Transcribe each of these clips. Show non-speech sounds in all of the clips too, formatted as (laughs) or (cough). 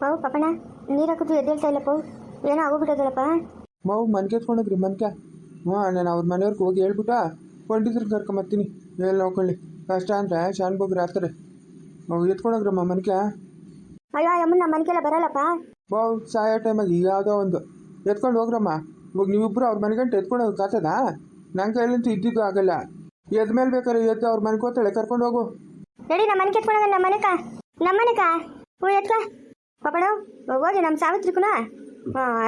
ಪಾವು ಪಪ್ಪಣ ನೀರು ಹಾಕಿದ್ರು ಎದ್ದೇಳ್ತಾ ಇಲ್ಲ ಪಾವು. ಏನೋ ಆಗೋಗ್ಬಿಟ್ಟದಲ್ಲಪ್ಪ. ಮಾವು ಮನ್ಗೆ ಎತ್ಕೊಂಡೋಗ್ರಿ ಮನ್ಕ. ಹ್ಞೂ ನಾನು ಅವ್ರ ಮನೆಯವ್ರಿಗೆ ಹೋಗಿ ಹೇಳ್ಬಿಟ್ಟು ಪಂಡಿತ್ರ ಕರ್ಕೊಂಬರ್ತೀನಿ ಎಲ್ಲಿ ನೋಡ್ಕೊಳ್ಳಿ. ಕಷ್ಟ ಅಂದರೆ ಶಾನ್ ಬೊಗ್ರು ಆಡ್ತಾರೆ ಮಾವು ಎತ್ಕೊಂಡೋಗ್ರಮ್ಮ ಮನ್ಕ. ಅಯ್ಯೋ ನಮ್ಮ ಮನೆಗೆಲ್ಲ ಬರಲ್ಲಪ್ಪ. ಬಾವು ಸಾಯೋ ಟೈಮಾಗಿ ಯಾವುದೋ ಒಂದು. ಎತ್ಕೊಂಡು ಹೋಗ್ರಮ್ಮ. ಇವಾಗ ನೀವಿಬ್ಬರು ಅವ್ರ ಮನೆಗಂಟು ಎತ್ಕೊಂಡು ಹೋಗಿ ಆಗ್ತದಾ ನನ್ನ ಕೈಲಂತೂ ಇದ್ದಿದ್ದು ಆಗಲ್ಲ. ಎದ್ ಮೇಲೆ ಬೇಕಾದ್ರೆ ಎದ್ದು ಅವ್ರ ಮನೆಗೆ ಹೋಗ್ತಾಳೆ ಕರ್ಕೊಂಡು ಹೋಗು. ನಡಿ ನಮ್ಮ ಮನೆಗೆ ಎತ್ಕೊಂಡೋಗ ನಮ್ಮ ಮನೆಕ. ನಮ್ಮ ಮನೆಕ. ಹ್ಞೂ ಎತ್ಕ. ಪಾಪಣ ಹೋಗಿ ನಮ್ಮ ಸಾವಿತ್ರಿಕುನ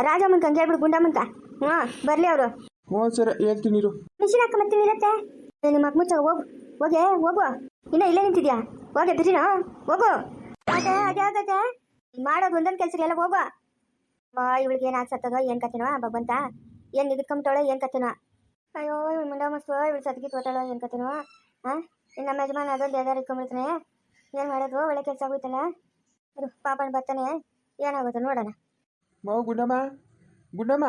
ರಾಜಮ್ಮನ್ಕ ಹಂಗೆ ಹೇಳ್ಬಿಡು ಗುಂಡಮ್ಮನ್ಕ ಹಾ ಬರ್ಲಿ ಅವರು. ಹ್ಞೂ ಸರಿ ಹೇಳ್ತೀನಿ ಇರು. ಮಿಷಿನ್ ಮತ್ತೆ ಇರತ್ತೆ ನಿಮ್ಮ ಅಕ್ಕ ಮುಚ್ಚ ಹೋಗು. ಹೋಗೆ ಹೋಗು. ಇನ್ನ ಇಲ್ಲೇ ನಿಂತಿದ್ಯಾ? ಹೋಗೆ ಬಿಸಿನ ಹೋಗು. ಅದೇ ಅದೇ ಆಗತ್ತೆ ಮಾಡೋದು ಒಂದೊಂದು ಕೆಲಸ ಎಲ್ಲ ಹೋಗು. ಬಾ ಇವಳಿಗೆ ಏನು ಆಗ್ಸತ್ತದೋ ಏನು ಕತ್ತಿನೋ ಭಗವಂತ. ಏನು ನಿಗದ್ಕೊಂಬಿಟ್ಟವಳೋ ಏನು ಕತ್ತಿನೋ ಅಯ್ಯೋ ಇವ್ಳು ಮುಂಡ ಮಸ್ತು ಇವಳು ಸತ್ಗಿ ತೋತಾಳೋ ಏನು ಕತ್ತಿನೋ ಹಾಂ ನಮ್ಮ ಯಜಮಾನ ಅದೊಂದು ಯಾವ್ದಾರು ಇಟ್ಕೊಂಬಿಡ್ತಾನೆ. ಏನು ಮಾಡೋದು ಒಳ್ಳೆ ಕೆಲಸ ಆಗೋಯ್ತಲ್ಲ. ಇರು ಪಾಪಣ್ಣ ಬರ್ತಾನೆ. ಏನಾಗುತ್ತೆ ನೋಡೋಣ. ಮಾವು ಗುಂಡಮ್ಮ. ಗುಂಡಮ್ಮ.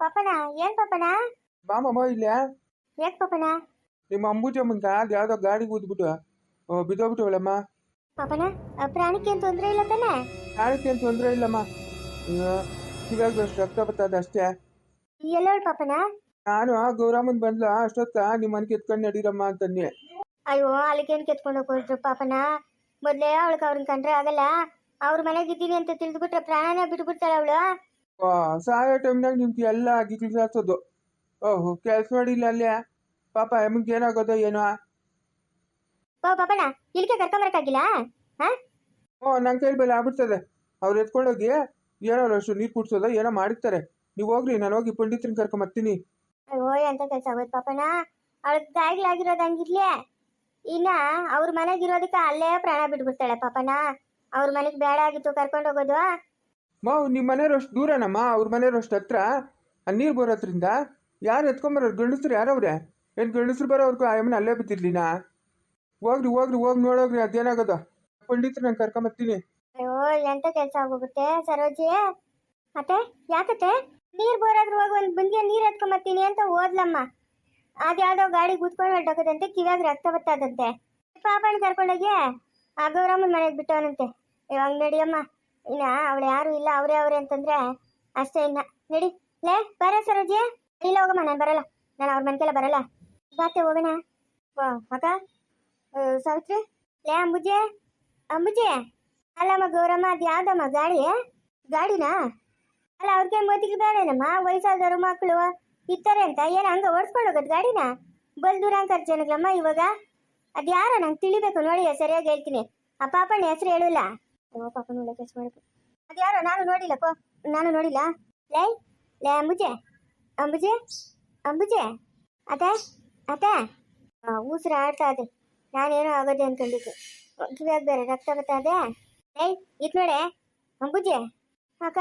ಪಾಪಣ್ಣ ಏನು ಪಾಪಣ್ಣ ಬಾಮಮ್ಮ ಇಲ್ಲ ಯಾಕೆ ಪಾಪಣ್ಣ ನಿಮ್ಮ ಅಂಬುಜಮ್ಮಂತ ಅದು ಯಾವುದೋ ಗಾಡಿಗೆ ಊದ್ಬಿಟ್ಟು ಬಿದ್ದೋಗ್ಬಿಟ್ಟವಳಮ್ಮ. ಪಾಪಣ್ಣ ಪ್ರಾಣಿಗೆ ಏನು ತೊಂದರೆ ಇಲ್ಲ ತಾನೆ? ನಾಳಕ್ಕೆ ಏನು ತೊಂದರೆ ಇಲ್ಲಮ್ಮ. ಇವಾಗ ರಕ್ತ ಬರ್ತದೆ ಅಷ್ಟೇ. ಎಲ್ಲೋಳ್ ಪಾಪಣ್ಣ ನಾನು ಗೌರಮ್ಮನ್ ಬಂದ್ಲ ಅಷ್ಟೊತ್ತ ನಿಮ್ಮ ಮನೆಗೆ ಕೆತ್ಕೊಂಡು ನಡೀರಮ್ಮ ಅಂತಂದೆ ಅಯ್ಯೋ ಅಲ್ಲಿಗೇನು ಕೆತ್ಕೊಂಡು ಹೋಗೋದ್ರು ಪಾಪಣ್ಣ ಮೊದಲೇ ಅವಳಿಗೆ ಅವ್ರನ್ನ ಕಂಡ್ರೆ ಆಗಲ್ಲ. ಅವ್ರ ಮನೆಗೆ ಇದ್ದೀನಿ ಅಂತ ತಿಳಿದ್ಬಿಟ್ರೆ ಪ್ರಾಣನೇ ಬಿಟ್ಬಿಡ್ತಾಳೆ ಅವಳು. ಆ, ಸಾಯೋ ಟೈಮ್ನಾಗ ನಿಮ್ಗೆ ಎಲ್ಲ ಗಿಗ್ಲಿ ಹಾಕ್ಸೋದು ಓಹೋ ಕೆಲಸ ಮಾಡಿಲ್ಲ ಅಲ್ಲೇ. ಪಾಪ ಎಮ್ಗೆ ಏನಾಗೋದೋ ಏನೋ. ಓ ಪಾಪಣ್ಣ ಇಲ್ಲಿಗೆ ಕರ್ಕೊಂಬರಕ್ಕಾಗಿಲ್ಲ? ಹಾ? ಓ ನನ್ನ ಕೈಲಿ ಬೆಲೆ ಆಗ್ಬಿಡ್ತದೆ. ಅವ್ರು ಎತ್ಕೊಂಡೋಗಿ ಏನೋ ಅಷ್ಟು ನೀರು ಕುಡ್ಸೋದೋ ಏನೋ ಮಾಡಿರ್ತಾರೆ. ನೀವು ಹೋಗ್ರಿ ನಾನು ಹೋಗಿ ಪಂಡಿತ್ರನ ಕರ್ಕೊಂಬರ್ತೀನಿ. ಅಯ್ಯೋ ಎಂತ ಕೆಲಸ ಆಗೋಯ್ತು ಪಾಪಣ್ಣ. ಅವಳಿಗೆ ಗಾಯಗಳಾಗಿರೋದು ಹಂಗಿರ್ಲಿ. ಇನ್ನ ಅವ್ರ ಮನೆಗಿರೋದಕ್ಕೆ ಅಲ್ಲೇ ಪ್ರಾಣ ಬಿಟ್ಬಿಡ್ತಾಳೆ ಪಾಪನ ಅವ್ರ ಮನೆಗೆ ಬೇಡ ಆಗಿತ್ತು ಕರ್ಕೊಂಡು ಹೋಗೋದು. ಮಾವ್ ನಿಮ್ಮ ಮನೆಯವ್ರು ಅಷ್ಟು ದೂರನಮ್ಮ ಅವ್ರ ಮನೆಯವ್ರು ಅಷ್ಟು ಹತ್ರ? ಅಲ್ಲಿ ನೀರು ಬರೋದ್ರಿಂದ? ಯಾರು ಎತ್ಕೊಂಬರೋರು ಗಂಡಸ್ರು ಯಾರವ್ರೆ ಏನು ಗಂಡಸ್ರು ಬರೋರ್ಗು ಆ ಅಮ್ಮನ ಅಲ್ಲೇ ಬಿದ್ದಿರ್ಲಿನ ಹೋಗ್ರಿ ಹೋಗ್ರಿ ಹೋಗಿ ನೋಡೋಗ್ರಿ ಅದೇನಾಗೋದು? ಪಂಡಿತ್ರ ನಾನು ಕರ್ಕೊಂಬರ್ತೀನಿ ಅಯ್ಯೋ ಎಂತ ಕೆಲಸ ಆಗೋಗುತ್ತೆ ಸರೋಜಿ? ಮತ್ತೆ ಯಾಕತ್ತೆ? ನೀರ್ ಬೋರಾದ್ರೂ ಹೋಗಿ ಒಂದು ಬಂದಿಯ ನೀರ್ ಎತ್ಕೊಂಬತ್ತೀನಿ ಅಂತ ಓದ್ಲಮ್ಮ ಅದ್ಯಾವ್ದೋ ಗಾಡಿ ಕೂತ್ಕೊಂಡು ಹೊರಟೋಗದಂತೆ ಕಿವಾಗ ರಕ್ತ ಬರ್ತದಂತೆ ಪಾಪಣ್ಣ ಕರ್ಕೊಂಡೋಗಿ ಆ ಗೌರಮ್ಮನ ಮನೆಗೆ ಬಿಟ್ಟವನಂತೆ. ಇವಾಗ ನಡಿಯಮ್ಮ ಇನ್ನ ಅವಳು ಯಾರು ಇಲ್ಲ, ಅವರೇ ಅವರೇ ಅಂತಂದ್ರೆ ಅಷ್ಟೇ ಇನ್ನ. ನಡಿ. ಲೇ, ಬರ ಸರೋಜಿ. ಇಲ್ಲ ಹೋಗಮ್ಮ, ನಾನು ಬರಲ್ಲ. ನಾನು ಅವ್ರ ಮನೆಗೆಲ್ಲ ಬರಲ್ಲ. ಬಾತೆ ಹೋಗೋಣ. ಅಕ್ಕ ಸಾವಿತ್ರಿ. ಲೇ, ಅಂಬುಜೆ. ಅಂಬುಜೆ. ಅಲ್ಲಮ್ಮ ಗೌರಮ್ಮ, ಅದು ಯಾವ್ದಮ್ಮ ಗಾಡಿ? ಗಾಡಿನಾ? ಅಲ್ಲ ಅವ್ರಿಗೆ ಮತಿಗೆ ಬೇಡನಮ್ಮ. ವಯಸ್ಸಾದವರು ಮಕ್ಕಳು ಇರ್ತಾರೆ ಅಂತ? ಏನು ಹಂಗ ಓಡಿಸ್ಕೊಂಡು ಗಾಡಿನ? ಬಲ್ ದೂರ ಅಂತಾರೆ ಜನಗಳಮ್ಮ ಇವಾಗ. ಅದು ಯಾರೋ ನಂಗೆ ತಿಳಿಬೇಕು ನೋಡಿ ಸರಿಯಾಗಿ ಹೇಳ್ತೀನಿ. ಆ ಪಾಪಣ್ಣ ಹೆಸರು ಹೇಳಿಲ್ಲ. ಓ, ಪಾಪಣ್ಣ ಒಳ್ಳೆ ಕೆಲಸ ಮಾಡಬೇಕು. ಅದು ಯಾರೋ? ನಾನು ನೋಡಿಲ್ಲ, ಪೋ. ನಾನು ನೋಡಿಲ್ಲ. ಲೇ ಲೇ, ಅಂಬುಜೆ. ಅಂಬುಜೆ? ಅಂಬುಜೆ? ಅತ್ತೆ? ಅತ್ತೆ? ಉಸಿರು ಆಡ್ತಾ ಇದೆ. ನಾನೇನೋ ಆಗೋದೆ ಅನ್ಕೊಂಡಿದ್ದೆ. ಕಿವಿಯಾಗ ಬೇರೆ ರಕ್ತ ಬರ್ತಾ ಇದೆ. ಲೈ, ಇದು ನೋಡೆ. ಅಂಬುಜೆ? ಅಕ್ಕ?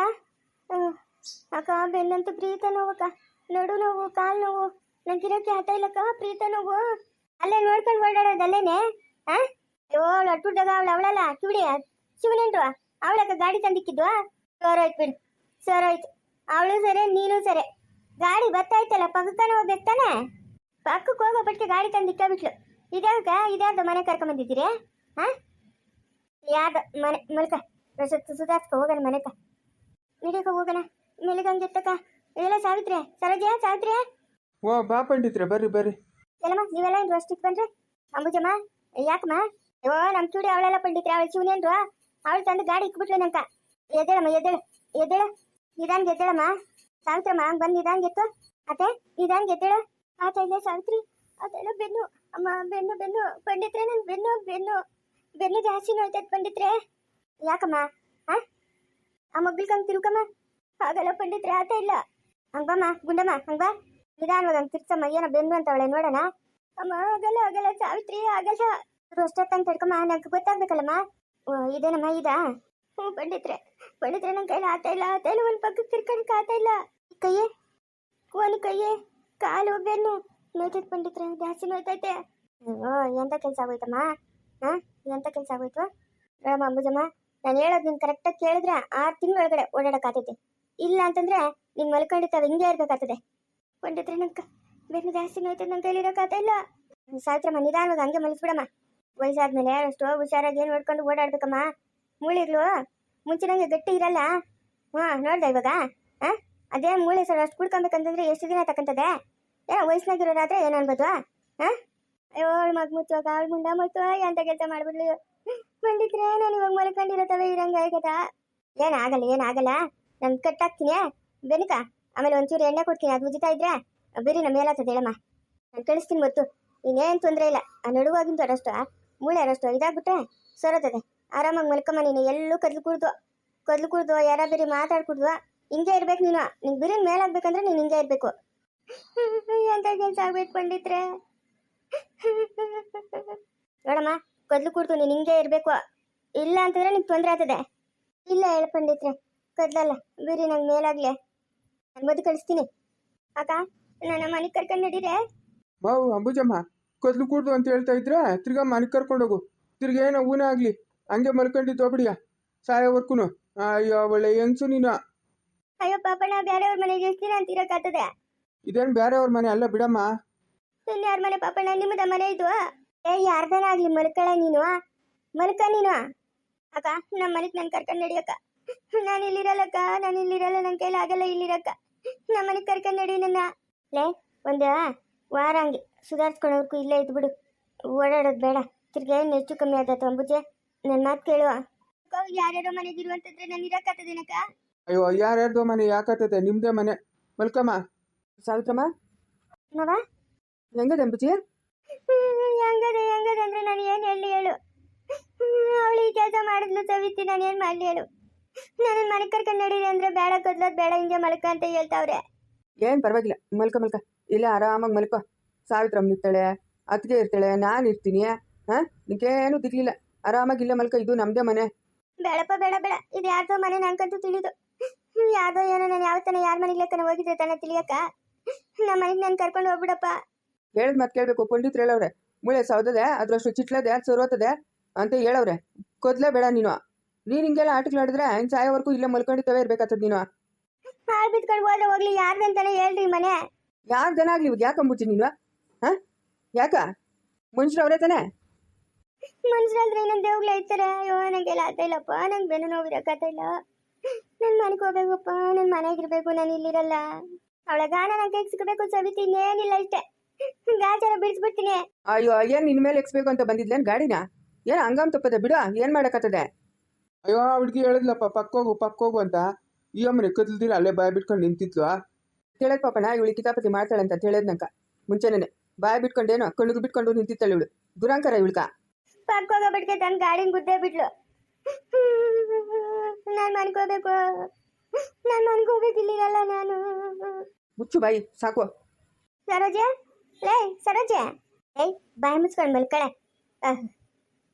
ಅಕ್ಕ, ಬೆನ್ನಂತೂ ಪ್ರೀತ ನೋವು ಅಕ್ಕ ನಡು ನೋವು, ಕಾಲು ನೋವು. ನಂಗಿರೋಕೆ ಆಟ ಇಲ್ಲಕ್ಕ, ಪ್ರೀತ ನೋವು. ಅಲ್ಲೇ ನೋಡ್ಕೊಂಡು ಓಡಾಡೋದು ಅಲ್ಲೇನೆ? ಆ? ಲಟ್ಟುಡ್ಡಾಗ ಅವಳು ಅವಳಲ್ಲ. ಕಿವಿಡಿ ಶಿವನೇನ್ರು? ಅವಳಕ್ಕ ಗಾಡಿ ತಂದಿಕ್ಕಿದ್ವಾ? ಆಯ್ತು ಬಿಡು ಆಯ್ತು. ಅವಳು ಸರಿ, ನೀನು ಸರಿ. ಗಾಡಿ ಬರ್ತಾಯ್ತಲ್ಲ ಪಕ್ಕಕ್ಕೆ ಹೋಗ್ಬೇಕು ತಾನೆ ಪಕ್ಕಕ್ಕೆ ಹೋಗೋ ಬಟ್ಟಿಗೆ ಗಾಡಿ ತಂದಿಕ್ಕ ಬಿಟ್ಲು ಇದ್ಯಾಕ ಇದ್ಯಾರ್ದು ಮನೆ ಕರ್ಕೊಂಬಂದಿದ್ದೀರಿ ಹಾ ಯಾರ್ದು? ಮನೆ ಸುತ್ತ ಸುಧಾರ್ಸ್ಕ ಹೋಗೋಣ ಮನೆಕ. ನಡಿಯಕ ಹೋಗೋಣ. ಮೆಲಗಂಗೆ ಇದೆಲ್ಲ ಸಾವಿತ್ರಿ ಸರೋಜ ಸಾವಿತ್ರಿ ಓ ಬಾ ಪಂಡಿತ್ರೆ ಬರ್ರಿ ಬರ್ರಿ. ಎಲ್ಲಮ್ಮ ನೀವೆಲ್ಲ ಏನು ಅಷ್ಟಿಕ್ ಬಂದ್ರೆ? ಅಂಬುಜಮ್ಮ ಯಾಕಮ್ಮ? ಓ ನಮ್ಮ ಚೂಡಿ ಅವಳೆಲ್ಲ ಪಂಡಿತ್ರಿ ಅವಳು ಶಿವನೇನ್ರು ಅವಳು ತಂದು ಗಾಡಿ ಇಕ್ಬಿಟ್ಲು ನಂಕ. ಎದ್ದೇಳಮ್ಮ ಎದ್ದೇಳು ಎದ್ದೇಳು. ನಿಧಾನ್ಗೆ ಎದ್ದೇಳಮ್ಮ. ಸಾವಿತ್ರಮ್ಮ ಹಂಗೆ ಬಂದು ನಿಧಾನ್ಗೆ ಎತ್ತು. ಅತ್ತೆ ನಿಧಾನ್ಗೆ ಎದ್ದೇಳು. ಆತ ಇಲ್ಲ ಸಾವಿತ್ರಿ ಅದೆಲ್ಲ ಬೆನ್ನು. ಅಮ್ಮ ಬೆನ್ನು ಬೆನ್ನು. ಪಂಡಿತ್ರೆ ನನ್ನ ಬೆನ್ನು ಬೆನ್ನು. ಬೆನ್ನು ಜಾಸ್ತಿ ನೋಯ್ತೈತೆ ಪಂಡಿತ್ರೆ. ಯಾಕಮ್ಮ? ಆ? ಹಂಗೆ ತಿರುಕಮ್ಮ ಹಾಗಲ್ಲ ಪಂಡಿತ್ರೆ ಆತ ಇಲ್ಲ. ಹಂಗ್ ಬಮ್ಮ, ಗುಂಡಮ್ಮ, ಹಂಗ ನಿಧಾನವಾಗಿ ಹಂಗೆ ತಿರ್ಸಮ್ಮ ಏನೋ ಬೆನ್ನು ಅಂತವಳೆ, ನೋಡೋಣ. ಅಮ್ಮ ಆಗಲ್ಲ ಆಗಲ್ಲ ಸಾವಿತ್ರಿ ಆಗಲ್ಲ ಅಷ್ಟೊತ್ತಂಗೆ ತಡ್ಕಮ್ಮ, ನಂಗೆ ಗೊತ್ತಾಗ್ಬೇಕಲ್ಲಮ್ಮ. ಇದೇನಮ್ಮ, ಇದಾ? ಹ್ಞೂ ಪಂಡಿತ್ರೆ ಪಂಡಿತ್ರೆ ನನ್ನ ಕೈಲಿ ಆತ ಇಲ್ಲ ಆತ ಇಲ್ಲ, ಒಂದು ಪಕ್ಕಕ್ಕೆ ತಿರ್ಕೊಳಕ್ಕೆ ಆತ ಇಲ್ಲ. ಕೈಯೇ? ಒಂದು ಕೈಯೇ? ಕಾಲು ಬೆನ್ನು? ನೋಯ್ತೈತೆ ಪಂಡಿತ್ರೆ ಜಾಸ್ತಿ ನೋಯ್ತೈತೆ. ಅಯ್ಯೋ ಎಂತ ಕೆಲಸ ಆಗೋಯ್ತಮ್ಮ? ಹಾಂ, ಎಂತ ಕೆಲಸ ಆಗೋಯ್ತು? ಹೇಳಮ್ಮ ಅಂಬುಜಮ್ಮ, ನಾನು ಹೇಳೋದು ನೀನು ಕರೆಕ್ಟಾಗಿ ಕೇಳಿದ್ರೆ ಆರು ತಿಂಗಳೊಳಗಡೆ ಓಡಾಡೋಕ್ಕಾತೈತೆ ಇಲ್ಲ ಅಂತಂದ್ರೆ ನೀನು ಮಲ್ಕೊಂಡಿರ್ತಾವೆ ಹಿಂಗೆ ಇರ್ಬೇಕಾಗ್ತದೆ. ಪಂಡಿತ್ರೆ ನಂಗೆ ಬೆನ್ನು ಜಾಸ್ತಿ ನೋಯ್ತದೆ ನನ್ನ ಕೈಲಿ ಇಲ್ಲ. ಸಾವಿತ್ರಮ್ಮ, ನಿಧಾನವಾಗಿ ಹಂಗೆ ಮಲಗಿಸ್ಬಿಡಮ್ಮ. ವಯಸ್ಸಾದ್ಮೇಲೆ ಅಷ್ಟೋ ಹುಷಾರಾಗಿ ಏನು ನೋಡ್ಕೊಂಡು ಓಡಾಡ್ಬೇಕಮ್ಮ. ಮೂಳಿಗ್ಲು ಮುಂಚಿನಂಗೆ ಗಟ್ಟಿ ಇರಲ್ಲ. ಹಾಂ ನೋಡ್ದೆ ಇವಾಗ? ಹಾಂ? ಅದೇ ಮೂಳೆ ಸರ್, ಅಷ್ಟು ಕುಡ್ಕೊಬೇಕಂತಂದ್ರೆ ಎಷ್ಟು ದಿನ ತಕ್ಕಂತದೆ ಏನೋ ವಯಸ್ಸಿನಾಗಿರೋರಾದ್ರೆ ಏನು ಅನ್ಬೋದು? ಹಾಂ? ಅವಳು ಮಗ ಮುಚ್ಚೋಗ ಅವಳು ಮುಂಡ ಮುಚ್ಚುವ ಅಂತ ಕೆಲಸ ಮಾಡ್ಬಿಡ್ಲಿ. ಪಂಡಿತ್ರೆ, ನಾನು ಇವಾಗ ಮಲ್ಕೊಂಡಿರೋ ತವೆ ಇರಂಗ ಆಗದ ಏನಾಗಲ್ಲ ಏನಾಗಲ್ಲ ನಾನು ಕಟ್ಟಾಕ್ತೀನಿ. ಬೆನಕ ಆಮೇಲೆ ಒಂಚೂರು ಎಣ್ಣೆ ಕೊಡ್ತೀನಿ. ಅದು ಉಜಿತಾ ಇದ್ರೆ, ಬಿರಿ ನಮ್ಮ ಮೇಲಾಗ್ತದೆ ಹೇಳಮ್ಮ. ನಾನು ಕಳಿಸ್ತೀನಿ ಗೊತ್ತು ಇನ್ನೇನು ತೊಂದರೆ ಇಲ್ಲ. ಆ ನಡುವಾಗಿಂದು ಅರಷ್ಟು ಮೂಳೆ ಅರಷ್ಟು ಇದಾಗ್ಬಿಟ್ರೆ ಸರೋತದೆ. ಆರಾಮಾಗಿ ಮಲ್ಕಮ್ಮ ನೀನು. ಎಲ್ಲೂ ಕದ್ಲು ಕುಡ್ದು ಕದ್ಲು ಕುಡ್ದು, ಯಾರ ಬೇರೆ ಮಾತಾಡ್ಕುಡ್ದು. ಹಿಂಗೆ ಇರ್ಬೇಕು ನೀನು. ನಿಂಗೆ ಬಿರಿನ ಮೇಲಾಗ್ಬೇಕಂದ್ರೆ ನೀನು ಹಿಂಗೆ ಇರಬೇಕು. (laughs) ಎಂತ ಕೆಲಸ ಆಗ್ಬೇಕು ಪಂಡಿತ್ರೆ (laughs) ನೋಡಮ್ಮ, ಕದ್ಲು ಕುಡ್ದು ನೀನು ಹಿಂಗೆ ಇರಬೇಕು. ಇಲ್ಲ ಅಂತಂದ್ರೆ ನಿಂಗೆ ತೊಂದರೆ ಆಗ್ತದೆ. ಇಲ್ಲ ಹೇಳ ಪಂಡಿತ್ರೆ ಕದ್ಲಲ್ಲ. ಬಿರಿ ನಂಗೆ ಮೇಲಾಗ್ಲಿ. ಮದ್ದು ಕಳಿಸ್ತೀನಿ. ಅಕ್ಕ ನನ್ನ ಮನೆಗೆ ಕರ್ಕೊಂಡು ನಡೀರೆ. ಮಾವು ಅಂಬುಜಮ್ಮ ಕದ್ಲು ಕೂಡ್ದು ಅಂತ ಹೇಳ್ತಾ ಇದ್ರೆ ತಿರ್ಗಾ ಮನೆಗೆ ಕರ್ಕೊಂಡೋಗು ತಿರ್ಗ ಏನೋ ಊನ ಆಗ್ಲಿ. ಹಂಗೆ ಮಲ್ಕೊಂಡಿದ್ದು ಹೋಗ್ಬಿಡಿಯ ಸಾಯೋವರ್ಕುನು ಅಯ್ಯೋ ಒಳ್ಳೆ ಹೆಂಗ್ಸು ನೀನು. ಅಯ್ಯೋ ಪಾಪಣ್ಣ ಬೇರೆಯವ್ರ ಮನೆಗೆ ಎಷ್ಟು ಅಂತ ಅಂತಿರಕ್ಕಾಗ್ತದೆ ಇದೇನು ಬೇರೆಯವ್ರ ಮನೆ ಅಲ್ಲ ಬಿಡಮ್ಮ. ಇನ್ಯಾರ ಮನೆ ಪಾಪಣ್ಣ? ನಿಮ್ಮದ ಮನೆ ಇದು. ಏ ಯಾರ್ದಾನ ಆಗ್ಲಿ ಮಲ್ಕಳ ನೀನು. ಮಲ್ಕ ನೀನು. ಅಕ್ಕ ನಮ್ಮ ಮನೆಗೆ ನಾನು ಕರ್ಕೊಂಡು ನಡಿಯಕ್ಕ. ನಾನು ಇಲ್ಲಿರಲ್ಲಕ್ಕ ನಾನು ಇಲ್ಲಿರಲ್ಲ ನನ್ನ ಕೈಲಿ ಆಗಲ್ಲ ಇಲ್ಲಿರಕ್ಕ. ನಮ್ಮ ಮನೆಗೆ ಕರ್ಕೊಂಡು ನಡಿ ನನ್ನ. ಲೇ ಒಂದು ವಾರ ಹಂಗೆ ಸುಧಾರಿಸ್ಕೊಳೋರ್ಗೂ ಇಲ್ಲೇ ಇದ್ಬಿಡು ಓಡಾಡೋದು ಬೇಡ. ತಿರ್ಗಿ ಏನು ಹೆಚ್ಚು ಕಮ್ಮಿ ಆದ ಅಂಬುಜೆ ನನ್ನ ಮಾತು ಕೇಳುವ. ಯಾರ್ಯಾರೋ ಮನೆಗೆ ಇರುವಂತಂದ್ರೆ ನಾನು ಇರಕ್ಕಾಗ್ತದೇನಕ್ಕ ಅಯ್ಯೋ ಯಾರ್ಯಾರ್ದು ಮನೆ ಯಾಕತ್ತದೆ ನಿಮ್ದೇ ಮನೆ. ಮಲ್ಕಮ್ಮ. ಸಾವಿತ್ರಮ್ಮ? ಮಾವ? ಹೆಂಗದ ಅಂಬುಜಿ ಹೆಂಗದೆ ಹೆಂಗದೆ ಅಂದ್ರೆ ನಾನು ಏನು ಹೇಳಿ? ಹೇಳು ಅವಳು ಈ ಕೆಲಸ ಮಾಡಿದ್ಲು ಸವಿತಿ ನಾನು ಏನು ಮಾಡಲಿ ಹೇಳು? ನನ್ನ ಮನೆ ಕರ್ಕೊಂಡು ನಡೀರಿ ಅಂದ್ರೆ ಬೇಡ ಕದ್ಲದ್ ಬೇಡ ಹಿಂಗೆ ಮಲ್ಕ ಅಂತ ಹೇಳ್ತಾವ್ರೆ. ಏನ್ ಪರವಾಗಿಲ್ಲ ಮಲ್ಕ ಮಲ್ಕ. ಇಲ್ಲ ಆರಾಮಾಗಿ ಮಲ್ಕೋ. ಸಾವಿತ್ರಮ್ಮ ಇರ್ತಾಳೆ ಅತ್ತಿಗೆ ಇರ್ತಾಳೆ ನಾನು ಇರ್ತೀನಿ ಹಾಂ? ನಿಂಗೇನು ತಿರ್ಲಿಲ್ಲ ಆರಾಮಾಗಿ ಇಲ್ಲ ಮಲ್ಕ ಇದು ನಮ್ಮದೇ ಮನೆ. ಬೇಡಪ್ಪ ಬೇಡ ಬೇಡ. ಇದು ಯಾರ್ದೋ ಮನೆ ನಂಗಂತೂ ತಿಳಿದು. ಯಾರ್ದೋ ಏನೋ ನಾನು ಯಾವ ತನ ಯಾರ ಮನೆಗೆ ತನ ಹೋಗಿದ್ದೆ ತನ ತಿಳಿಯಕ್ಕ ನಮ್ಮ ಮನೆಗೆ ನಾನು ಕರ್ಕೊಂಡು ಹೋಗ್ಬಿಡಪ್ಪ. ಹೇಳಿದ್ ಮತ್ತೆ ಕೇಳಬೇಕು ಪಂಡಿತ್ರು ಹೇಳವ್ರೆ. ಮುಳೆ ಸೌದದೆ ಅದ್ರಷ್ಟು ಚಿಟ್ಲದೆ ಸೊರೋತದೆ ಅಂತ ಹೇಳವ್ರೆ. ಕೊದ್ಲೇ ಬೇಡ ನೀನು. ನೀನು ಹಿಂಗೆಲ್ಲ ಆಟಗಳಾಡಿದ್ರೆ ಇನ್ನು ಸಾಯೋವರೆಗೂ ಇಲ್ಲೇ ಮಲ್ಕೊಂಡಿತವೇ ಇರ್ಬೇಕಾಗ್ತದೆ ನೀನು. ಹಾಳು ಬಿತ್ಕೊಂಡು ಹೋದ್ರೆ ಹೋಗ್ಲಿ ಯಾರ್ದಂತಾನೆ ಹೇಳ್ರಿ ಮನೆ. ಯಾರು ಜನ ಆಗಲಿ ಇವಾಗ? ಯಾಕಂಬುಚ್ಚಿ ನೀನು? ಹಾಂ? ಯಾಕ? ಮನುಷ್ಯರು ಅವರೇ ತಾನೆ? ಮನ್ಸ್ರಂದ್ರೆ ಇನ್ನೊಂದು ದೇವ್ಗಳು ಐತಾರೆ ಅಯ್ಯೋ ನಂಗೆಲ್ಲ ಆಗ್ತಾ ಇಲ್ಲಪ್ಪ. ನಂಗೆ ಬೆನ್ನು ನೋವಿರಕ್ಕಾಗ್ತಾ ಇಲ್ಲ. ನನ್ನ ಮನೆಗೆ ಹೋಗ್ಬೇಕಪ್ಪ. ನನ್ನ ಮನೆಗಿರ್ಬೇಕು ನಾನು ಇಲ್ಲಿರಲ್ಲ. ಅವಳ ಗಾನ ನಂಗೆ ಕೈಗೆ ಸಿಗಬೇಕು ಸವಿತಿ ಇನ್ನೇನಿಲ್ಲ ಇಷ್ಟೇ ಗಾಚಾರ ಬಿಡಿಸ್ಬಿಡ್ತೀನಿ. ಅಯ್ಯೋ ಏನು ನಿನ್ ಮೇಲೆ ಎಕ್ಸ್ಬೇಕು ಅಂತ ಬಂದಿದ್ಲೇನು ಗಾಡಿನ? ಏನು ಹಂಗಮ್ ತಪ್ಪದ? ಬಿಡು ಏನ್ ಮಾಡೋಕ್ಕತ್ತದೆ ಅಯ್ಯೋ ಆ ಹುಡುಗಿ ಹೇಳಿದ್ಲಪ್ಪ ಪಕ್ಕೋಗು ಪಕ್ಕೋಗು ಅಂತ. ಈ ಅಮ್ಮನೆ ಕದ್ಲ್ದಿರ ಅಲ್ಲೇ ಬಾಯ್ ಬಿಟ್ಕೊಂಡು ನಿಂತಿದ್ಲು ಹೇಳಕ್ ಪಾಪಣ ಇವಳು ಕಿತಾಪತಿ ಮಾಡ್ತಾಳೆ ಅಂತ ಹೇಳಿದ್ ಮುಂಚೆನೇ ಬಾಯ್ ಬಿಟ್ಕೊಂಡೇನೋ ಕಣ್ಣು ಬಿಟ್ಕೊಂಡು ನಿಂತಿತ್ತಾಳೆ ಇವಳು. ದುರಂಕರ ಇವಳ್ಕ. ಪಕ್ಕೋಗ ಬಿಡ್ಕೆ ತನ್ನ ಗಾಡಿನ ಗುದ್ದೆ ಬಿಟ್ಲು. ನಾನು ಮನ್ಕೋಬೇಕು. ನಾನ್ ನಾನು ಮನೆಗೆ ಹೋಗ್ಬೇಕು ನಾನು. ಮುಚ್ಚು ಬಾಯಿ ಸಾಕು. ಸರೋಜೆ? ಲೇ ಸರೋಜೆ? ಏಯ್ ಬಾಯಿ ಮುಚ್ಕೊಂಡು ಮಲ್ಕಳೆ.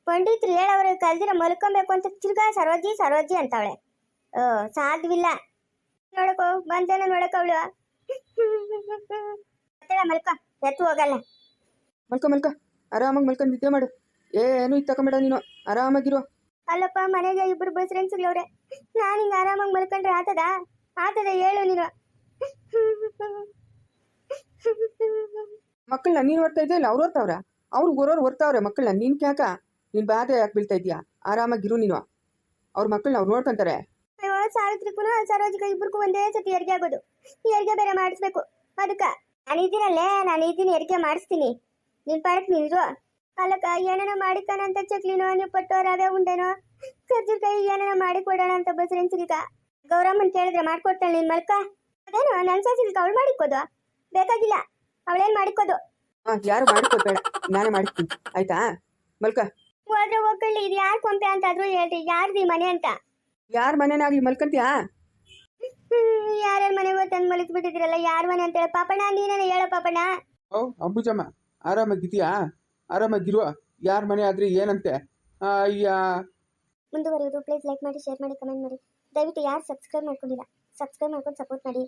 ಪಂಡಿತ್ರು ಹೇಳವ್ರೆ ಕಲ್ದಿರ ಮಲ್ಕೊಬೇಕು ಅಂತ ತಿರ್ಗಾ ಸರ್ವಜ್ಜಿ ಸರೋಜಿ ಅಂತವಳೆ. ಓ ಸಾಧ್ಯವಿಲ್ಲ. ನೋಡಕೋ ಬಂದೇನ ನೋಡಕ ಅವಳು. ಮಲ್ಕ. ಎತ್ತು ಹೋಗಲ್ಲ. ಮಲ್ಕ ಮಲ್ಕ. ಆರಾಮಾಗಿ ಮಲ್ಕೊಂಡು ನಿದ್ದೆ ಮಾಡು. ಏನು ಇದು ಮೇಡ ನೀನು. ಆರಾಮಾಗಿರು. ಅಲ್ಲಪ್ಪ ಮನೆಗೆ ಇಬ್ರು ಬಸ್ ರೆನ್ಸ್ಗಳವ್ರೆ ನಾನು ಹಿಂಗೆ ಆರಾಮಾಗಿ ಮಲ್ಕೊಂಡ್ರೆ ಆತದ? ಆತದ ಹೇಳು ನೀನು. ಮಕ್ಕಳನ್ನ ನೀನು ಓರ್ತಾ ಇದ್ದ ಇಲ್ಲ ಅವ್ರು ಓರ್ತಾವ್ರ ಅವ್ರು ಓರೋರು ಹೊರ್ತಾವ್ರೆ ಮಕ್ಕಳನ್ನ ನೀನು ಯಾಕ ನೀನು ಬಾಧೆ ಯಾಕೆ ಬೀಳ್ತಾ ಇದೀಯಾ ಆರಾಮಾಗಿರು ನೀನು. ಅವ್ರ ಮಕ್ಕಳನ್ನ ಅವ್ರು ನೋಡ್ಕೊಂತಾರೆ. ಅಯ್ಯೋ ಸಾವಿತ್ರಿಗೂ ಸರೋಜಿಗ ಇಬ್ರಿಗೂ ಒಂದೇ ಸತಿ ಹೆರಿಗೆ ಆಗೋದು. ಹೆರಿಗೆ ಬೇರೆ ಮಾಡಿಸ್ಬೇಕು. ಅದಕ್ಕ ನಾನು ಇದ್ದೀನಲ್ಲೇ ನಾನು ಇದ್ದೀನಿ ಹೆರಿಗೆ ಮಾಡಿಸ್ತೀನಿ. ನಿನ್ ಪಾಡಕ್ ನಿಂದ್ರು ಅಲ್ಲಕ್ಕ ಏನೇನೋ ಮಾಡಿಕಣ ಅಂತ ಚಕ್ಲಿನೋ ನೀವು ಪಟ್ಟೋ ರವೆ ಉಂಡೆನೋ ಕೈ ಏನೇನೋ ಮಾಡಿ ಕೊಡೋಣ ಅಂತ ಸಿಲ್ಕ. ಗೌರಮ್ಮನ್ ಕೇಳಿದ್ರೆ ಮಾಡ್ಕೊಡ್ತಾಳೆ ನಿನ್ ಮಲ್ಕ. ಅದೇನು ನನ್ ಸೊಸಿಲ್ಕ ಅವಳು ಮಾಡಿಕೋದು ಬೇಕಾಗಿಲ್ಲ ಅವಳೇನ್ ಮಾಡಿಕೋದು ಯಾರು ಮಾಡಿಕೊಡ್ಬೇಡ ನಾನೇ ಮಾಡ್ತೀನಿ ಆಯ್ತಾ? ಮಲ್ಕ. ಹೋದ್ರೆ ಹೋಗ್ಕೊಳ್ಳಿ ಇದು ಯಾರ್ ಕೊಂಪೆ ಅಂತ ಆದ್ರೂ ಹೇಳ್ರಿ ಯಾರ್ದು ಈ ಮನೆ ಅಂತ? ಯಾರ ಮನೆನಾಗ್ಲಿ ಮಲ್ಕಂತೀಯಾ? ಯಾರ್ಯಾರ ಮನೆಗೆ ತಂದು ಮಲಗಿಸ್ಬಿಟ್ಟಿದ್ದೀರಲ್ಲ ಯಾರ ಮನೆ ಅಂತ ಹೇಳ. ಪಾಪಣ್ಣ ನೀನೇನೆ ಹೇಳ ಪಾಪಣ್ಣ. ಓ ಅಂಬುಜಮ್ಮ ಆರಾಮಾಗಿದ್ದೀಯಾ ಆರಾಮಾಗಿರುವ ಯಾರ ಮನೆ ಆದ್ರೆ ಏನಂತೆ? ಅಯ್ಯ. ಮುಂದುವರಿಯೋದು ಪ್ಲೀಸ್ ಲೈಕ್ ಮಾಡಿ ಶೇರ್ ಮಾಡಿ ಕಮೆಂಟ್ ಮಾಡಿ. ದಯವಿಟ್ಟು ಯಾರು ಸಬ್ಸ್ಕ್ರೈಬ್ ಮಾಡ್ಕೊಂಡಿಲ್ಲ ಸಬ್ಸ್ಕ್ರೈಬ್ ಮಾಡ್ಕೊಂಡು ಸಪೋರ್ಟ್ ಮಾಡಿ.